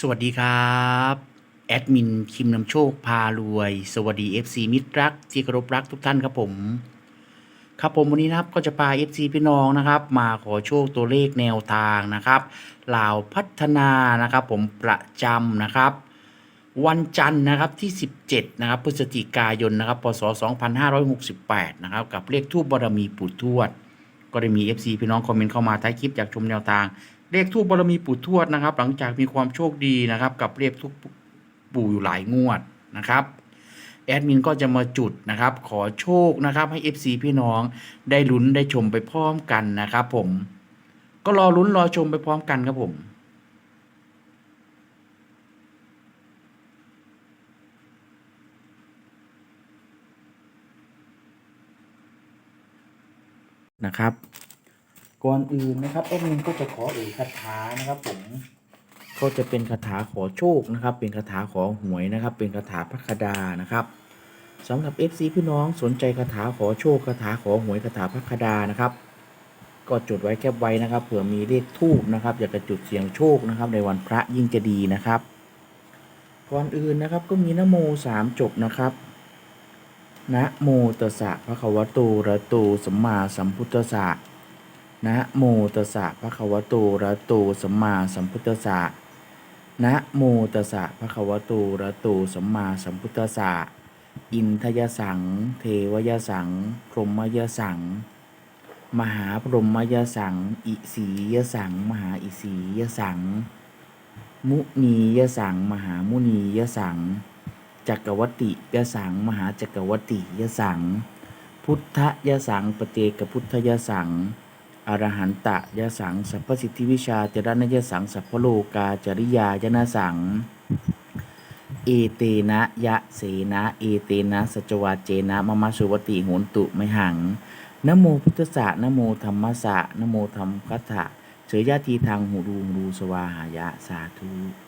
สวัสดีครับ แอดมินคิมนำโชคพารวย สวัสดี FC มิตรรักที่เคารพรักทุกท่านครับผม ครับผมวันนี้นะครับก็จะพา FC พี่น้องนะครับ มาขอโชคตัวเลขแนวทางนะครับลาวพัฒนานะครับผมประจำนะครับ วันจันทร์นะครับที่ 17นะครับพฤศจิกายนนะครับพศ2568นะครับกับเลขทูบบารมีปู่ทวด ก็ได้มี FC พี่น้องคอมเมนต์เข้ามาท้ายคลิปอยากชมแนวทาง เลขทูบบารมีปู่ทวดนะครับ หลังจากมีความโชคดีนะครับ กับเลขทูบปู่อยู่หลายงวดนะครับแอดมินก็จะมาจุดนะครับ ขอโชคนะครับ ให้ FC พี่น้องได้ลุ้นได้ชมไปพร้อมกันนะครับผมก็รอลุ้นรอชมไปพร้อมกันครับผม นะครับ ก่อนอื่นนะครับแอดมินก็จะขอเอ่ยคาถานะครับผมก็จะเป็นคาถาขอโชคนะครับ เป็นคาถาขอหวยนะครับ เป็นคาถาพระคดานะครับสำหรับ FC พี่น้องสนใจคาถาขอโชคคาถาขอหวยคาถาพระคดานะครับ ก็จดไว้แคบไว้นะครับเผื่อมีเลขทูบนะครับอยากจะจุดเสียงโชคนะครับ ในวันพระยิ่งจะดีนะครับก่อนอื่นนะครับก็มีนะโมสามจบนะครับ นะโมตัสสะภะควตอะระโตสัมมาสัมพุทธัสสะนะโมตัสสะภะควตอะระโตสัมมาสัมพุทธัสสะนะโมตัสสะภะควตอะระโตสัมมาสัมพุทธัสสะอินทยสัง เทวยสัง พรหมยสัง มหาพรหมยสัง อิสียสัง มหาอิสียสัง มุนียสัง มหามุนียสัง จักรวัติยสัง มหาจักรวัติยสัง พุทธยสังปเจกพุทธยสังอรหันตะยสังสัพพสิทธิวิชาจรณยสังสัพพโลกาจริยายนสัง เอเตนะยะเสนะเอเตนะสจวาเจนะมมะสุวติโหนตุไมหังนโมพุทธสะนโมธรรมสะนโมธรรมคัตถะเฉยยะทีทางหูรูรูสวาหายะสาธุ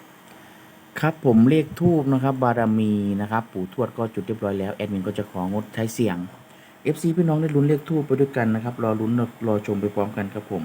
ครับผมเลขทูบนะครับบารมีนะครับปู่ทวดก็จุดเรียบร้อยแล้วแอดมินก็จะของดใช้เสียง FC พี่น้องได้ลุ้นเลขทูบไปด้วยกันนะครับรอลุ้นรอชมไปพร้อมกันครับผม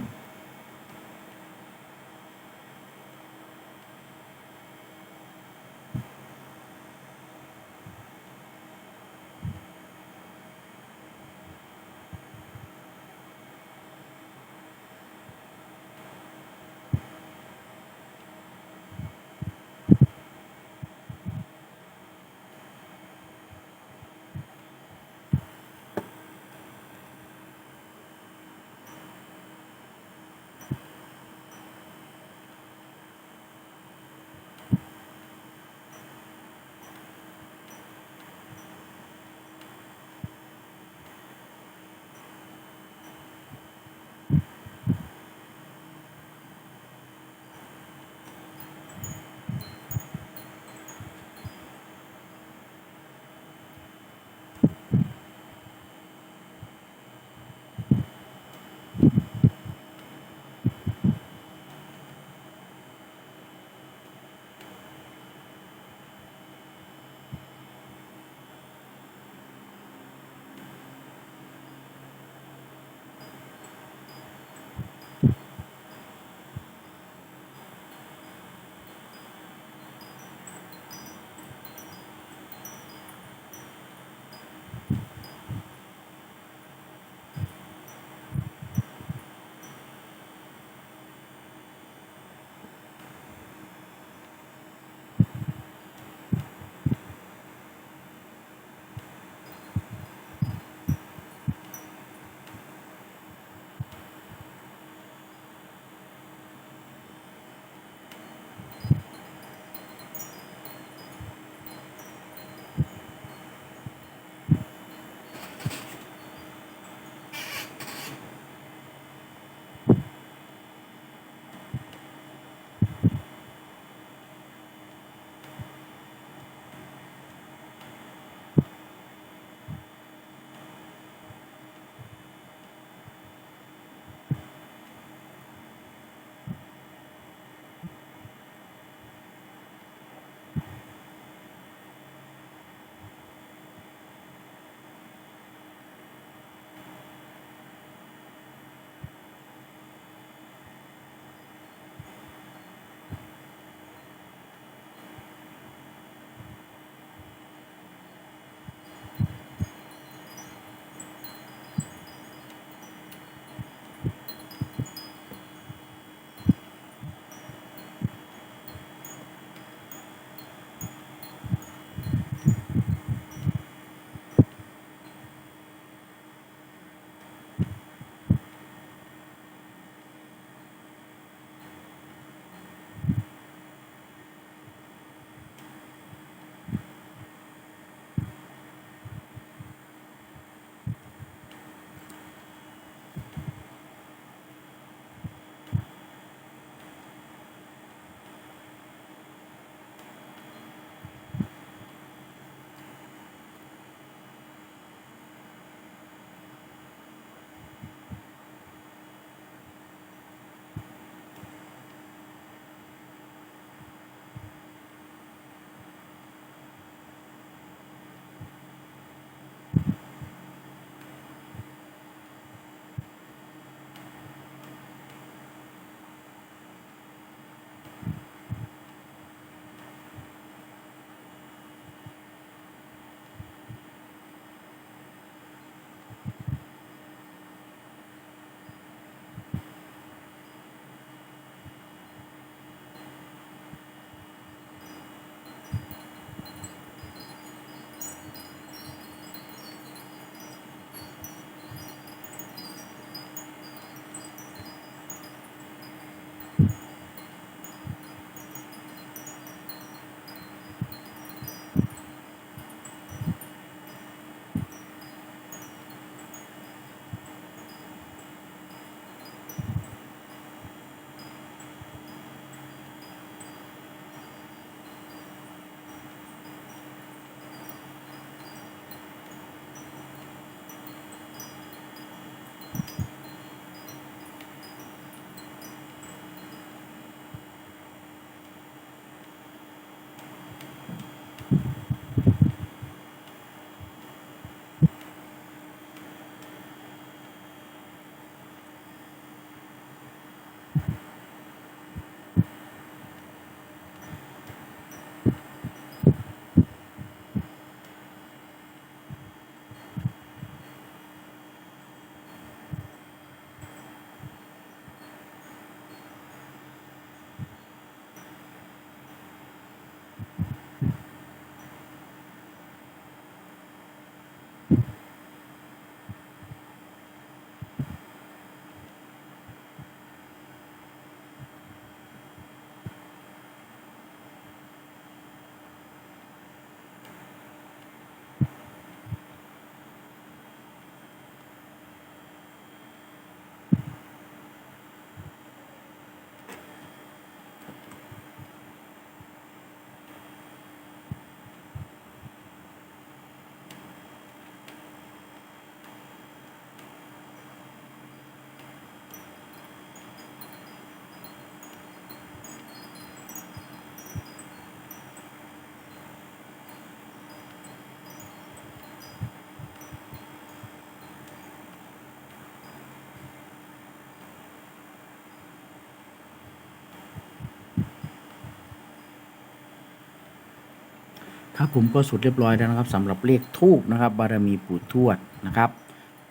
ครับผมก็สุดเรียบร้อยแล้วนะครับสำหรับเลขทูบนะครับ บารมีปู่ทวดนะครับ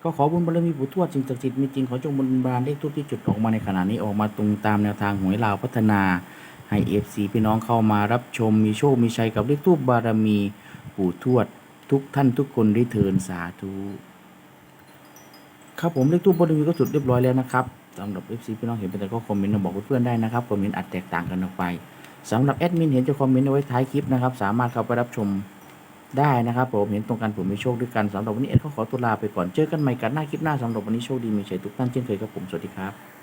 ก็ขอบุญบารมีปู่ทวดสิ่งศักดิ์สิทธิ์มีจริงขอจงบุญบานเลขทูบที่จุดออกมาในขณะนี้ออกมาตรงตามแนวทางหวยลาวพัฒนา ให้เอฟซีพี่น้องเข้ามารับชมมีโชคมีชัยกับเลขทูบบารมีปู่ทวด ทุกท่านทุกคนได้เทินสาธุครับผมเลขทูบบารมีก็สุดเรียบร้อยแล้วนะครับสำหรับเอฟซีพี่น้องเห็นไปแต่ก็คอมเมนต์มาบอกเพื่อนๆได้นะครับคอมเมนต์อาจแตกต่างกันออกไป สำหรับแอดมินเห็นจะคอมเมนต์เอาไว้ท้ายคลิปนะครับ สามารถเข้าไปรับชมได้นะครับผมเห็นตรงกันผมมีโชคด้วยกันสำหรับวันนี้เอ็ดก็ขอตัวลาไปก่อนเจอกันใหม่กันหน้าคลิปหน้าสำหรับวันนี้โชคดีมีชัยทุกท่านเช่นเคยครับผมสวัสดีครับ